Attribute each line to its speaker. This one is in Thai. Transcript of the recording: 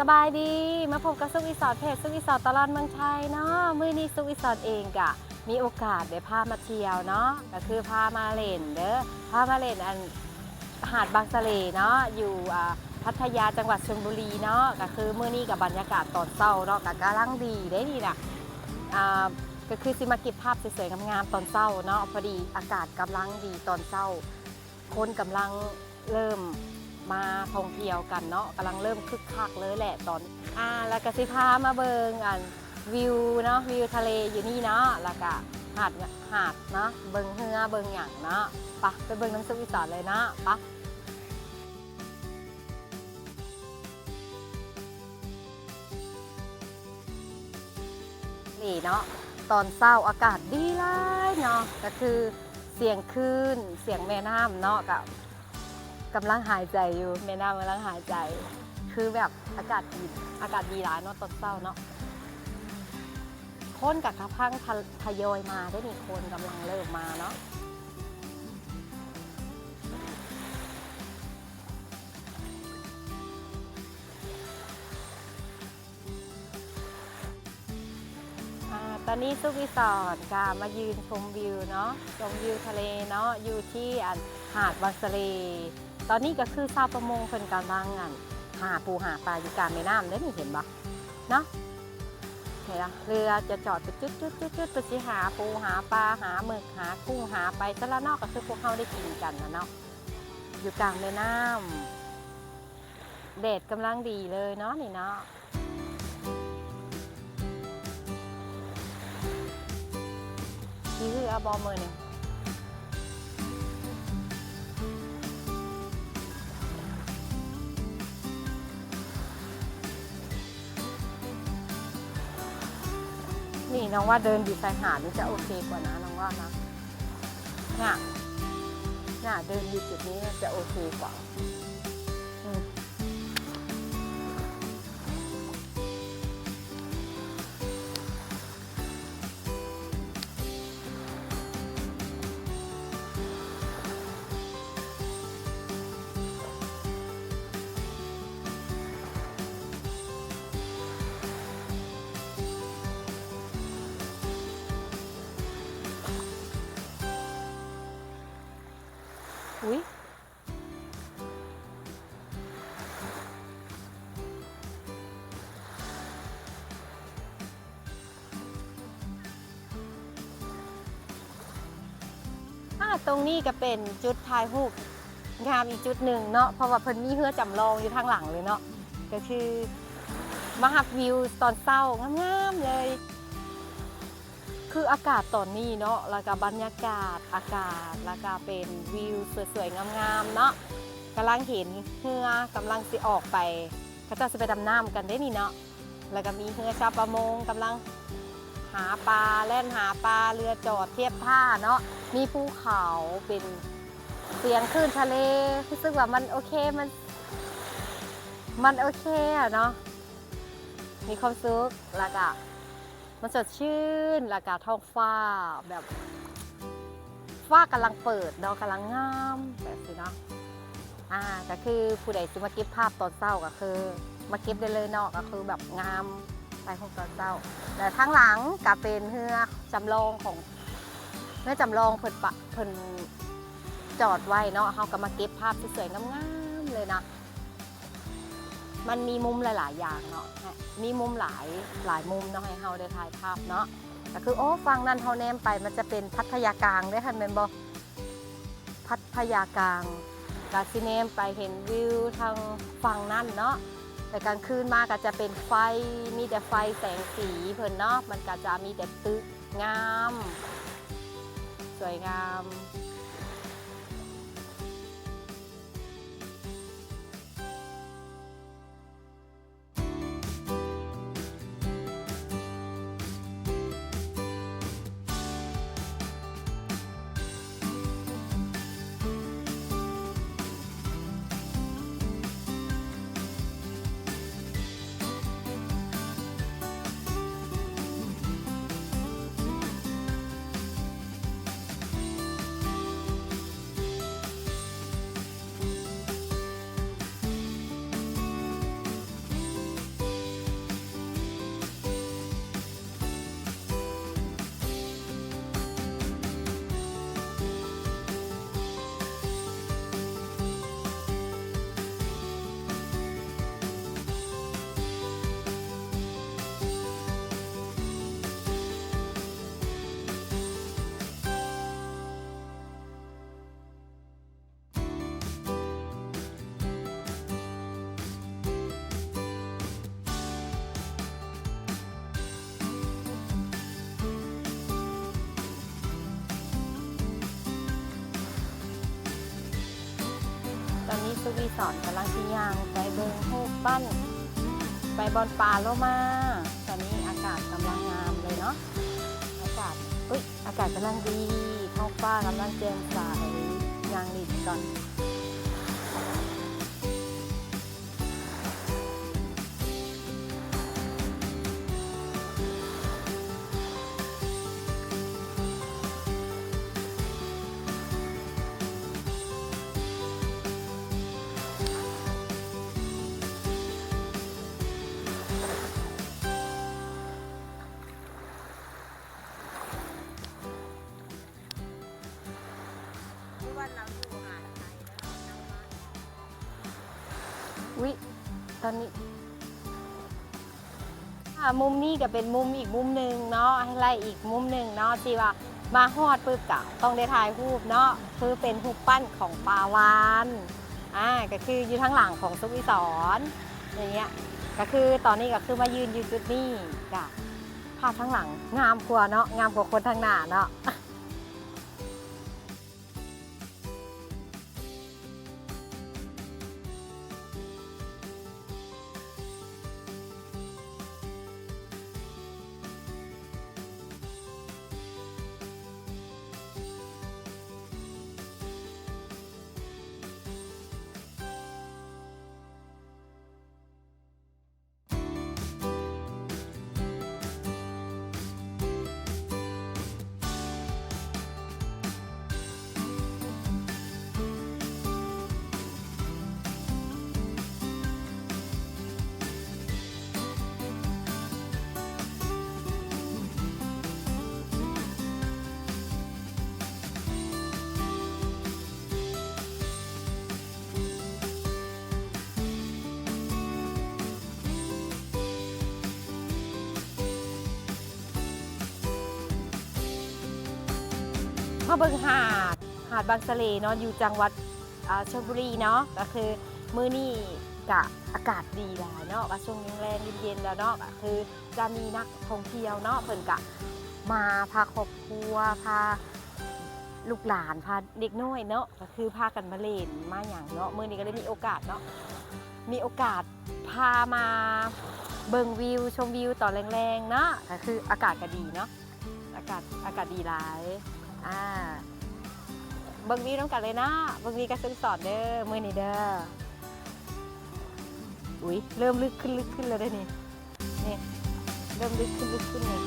Speaker 1: สบายดีมาพบกับซุกอีสานเพจซุกอีสานตลาดเมืองชัยเนาะมื้อนี้ซุกอีสานเองกะ มีโอกาสได้พามาเที่ยวเนาะก็คือพามาเล่นเด้อพามาเล่นอันหาดบางสะเลเนาะอยู่อ่าพัทยาจังหวัดชลบุรีเนาะก็คือมื้อนี้กับบรรยากาศตอนเช้าเนาะก็กำลังดีได้ดีนะอ่าก็คือสิมาเก็บภาพสวยๆงามๆตอนเช้าเนาะพอดีอากาศกำลังดีตอนเช้าคนกำลังเริ่ม มาท่องเที่ยวกันเนาะกำลังเริ่มคึกคักเลยแหละตอนอ่าแล้วก็สิพามาเบิงอันวิวเนาะวิวทะเลอยู่นี่เนาะแล้วก็หาดหาดเนาะเบิงเฮือเบิงหยังเนาะไปะไปเบิงน้ำซุปอีสานเลยเนาะไปะนี่เนาะตอนเศร้าอากาศดีหลยเนาะก็คือเสียงคลื่นเสียงแม่น้ำเนาะกับ กำลังหายใจอยู่แม่น้ำกำลังหายใจ คือแบบอากาศดีอากาศดีหลายเนาะตอนเศร้าเนาะคนกับกระพังทะทยอยมาได้มีคนกำลังเริ่มมาเนาะตอนนี้ซุกอีสอนกามายืนชมวิวเนาะชมวิวทะเลเนาะอยู่ที่อันหาดบางสะเล ตอนนี้ก็คือชาวประมงเพิ่นกำลังอันหาปูหาปลาอยู่กลางแม่น้ำได้นี่เห็นปะเนาะเห็นปะเรือจะจอดไปจุดจุดจุดจุดไปสิหาปูหาปลาหาหมึกหากุ้งหาไปแต่ละนอกก็คือพวกเขาได้กินกันนะเนาะอยู่กลางแม่น้ำแดดกำลังดีเลยเนาะนี่เนาะนี่คืออาบอมือหนึ่ง นี่น้องว่าเดินอยู่ชายหาดนี่จะโอเคกว่านะน้องว่านะเนี่ยเนี่ยเดินอยู่จุดนี้จะโอเคกว่า อุ้ยอ่าตรงนี้ก็เป็นจุดถ่ายรูปงามอีกจุดหนึ่งเนาะเพราะว่าเพิ่นมีเฮือจำลองอยู่ทางหลังเลยเนาะก็คือมาหับวิวตอนเศร้างามๆเลย คืออากาศตอนนี้เนาะแล้วก็บรรยากาศอากาศแล้วก็เป็นวิวสวยๆงามๆเนาะกำลังเห็นเรือกำลังสิออกไปเขาจะไปดำน้ำกันได้นี่เนาะแล้วก็มีเรือชาวประมงกำลังหาปลาแล่นหาปลาเรือจอดเทียบท่าเนาะมีภูเขาเป็นเสียงคลื่นทะเลรู้สึกว่ามันโอเคมัน มันโอเคอะเนาะมีความสุขแล้วก็ มันสดชื่นแล้วก็ท้องฟ้าแบบฟ้ากำลังเปิดเนาะกำลังงามแบบนี้เนาะอ่าก็คือผู้ใดจะมาเก็บภาพตอนเศร้าก็คือ มาเก็บได้เลยเนาะก็คือแบบงามไปของตอนเศร้า แต่ทั้งหลังก็เป็นเรือจำลองของเรือจำลองเพิ่นปะเพิ่นจอดไว้เนาะเขาก็มาเก็บภาพสวยๆงามๆเลยนะ มันมีมุมหลาย ๆ อย่างเนาะมีมุมหลายหลายมุมเนาะให้เฮาได้ถ่ายภาพเนาะก็คือโอ้ฟังนั่นเฮาแนมไปมันจะเป็นพัทยากลางได้ค่ะแม่นบ่พัทยากลางกาซิเนมไปเห็นวิวทางฝั่งนั่นเนาะแต่กลางคืนมาก็จะเป็นไฟมีแต่ไฟแสงสีเพิ่นเนาะมันก็จะมีแต่ตึกงาม สวยงาม อนนี้สุวีสอนกำลังสิยางไปเบิงโฮกปั้นไปบอลปลาโลมา ตอนนี้อากาศกำลังงามเลยเนาะ อากาศอุ้ยอากาศกำลังดีท้องฟ้ากำลังแจ่มใสยางหลีดก่อน
Speaker 2: ที่ว่าเราอยู่หาดไทยแล้วเรานั่งบ้าน
Speaker 1: อุ้ยตอนนี้อ่ามุมนี้ก็เป็นมุมอีกมุมหนึ่งเนาะให้ไล่อีกมุมหนึ่งเนาะที่ว่ามาฮอดปึ๊บกะต้องได้ถ่ายรูปเนาะคือเป็นรูปปั้นของปลาวานอ่าก็คืออยู่ทางหลังของซุกอีสอนอย่างเงี้ยก็คือตอนนี้ก็คือมายืนอยู่จุดนี้กะภาพทั้งหลังงามกว่าเนาะงามกว่าคนทางหน้าเนาะ มาเบิ่งหาดหาดบางสะเลเนาะอยู่จังหวัดชลบุรีเนาะก็คือมื้อนี้กะอากาศดีหลายเนาะว่าช่วงแรงเย็นๆแล้วเนาะก็คือจะมีนักท่องเที่ยวเนาะเพิ่นกะมาพาครอบครัวพาลูกหลานพาเด็กน้อยเนาะก็คือพากันมาเล่นมาอย่างเนาะมื้อนี้ก็ได้มีโอกาสเนาะมีโอกาสพามาเบิ่งวิวชมวิวตอนแรงๆเนาะก็คืออากาศก็ดีเนาะอากาศอากาศดีหลาย อ่าเบิ่งวีน้ำกันเลยนะเบิ่งวีกับซึ่งสอนเด้อมือนี่เด้ออุ้ยเริ่มลึกขึ้นลึกขึ้นแล้วเด้อนี่นี่เริ่มลึกขึ้นลึกขึ้นเลย